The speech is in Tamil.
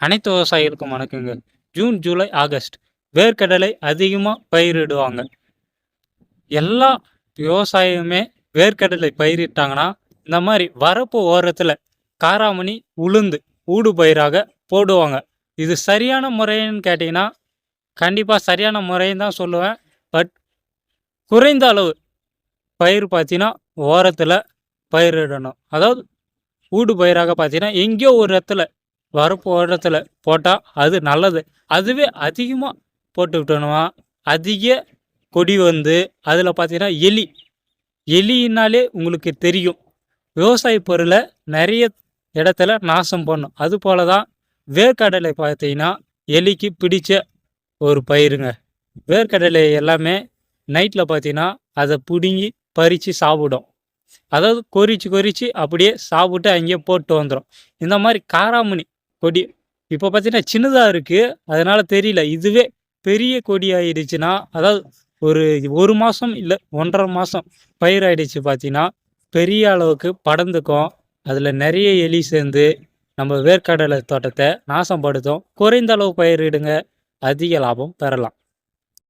அனைத்து விவசாயிகளுக்கும் வணக்கங்க. June July August. வேர்க்கடலை அதிகமாக பயிரிடுவாங்க. எல்லா விவசாயமே வேர்க்கடலை பயிரிட்டாங்கன்னா இந்த மாதிரி வரப்பு ஓரத்தில் காராமணி உளுந்து ஊடு பயிராக போடுவாங்க. இது சரியான முறைன்னு கேட்டிங்கன்னா கண்டிப்பாக சரியான முறைன்னு தான் சொல்லுவேன். பட் குறைந்த அளவு பயிர் பார்த்தீங்கன்னா ஓரத்தில் பயிரிடணும். அதாவது ஊடு பயிராக பார்த்தீங்கன்னா எங்கேயோ ஒரு இடத்துல வரப்பு ஓரத்தில் போட்டால் அது நல்லது. அதுவே அதிகமாக போட்டு விட்டோம்னா அதிக கொடி வந்து அதில் பார்த்தீங்கன்னா எலி. எலினாலே உங்களுக்கு தெரியும். விவசாய பொருளை நிறைய இடத்துல நாசம் பண்ணும். அது போல தான் வேர்க்கடலை பார்த்தீங்கன்னா எலிக்கு பிடிச்ச ஒரு பயிருங்க. வேர்க்கடலை எல்லாமே நைட்டில் பார்த்தீங்கன்னா அதை பிடுங்கி பறித்து சாப்பிடும். அதாவது கொறிச்சு கொறிச்சு அப்படியே சாப்பிட்டு அங்கேயே போட்டு வந்துடும் இந்த மாதிரி காராமணி கொடி. இப்போ பார்த்தீங்கன்னா சின்னதாக இருக்குது அதனால் தெரியல. இதுவே பெரிய கொடி ஆயிடுச்சுன்னா அதாவது ஒரு ஒரு மாதம் இல்லை ஒன்றரை மாதம் பயிர் ஆயிடுச்சு பார்த்தீங்கன்னா பெரிய அளவுக்கு படர்ந்துக்கும். அதில் நிறைய எலி சேர்ந்து நம்ம வேர்க்கடலை தோட்டத்தை நாசப்படுத்தும். குறைந்த அளவு பயிரிடுங்க. அதிக லாபம் பெறலாம்.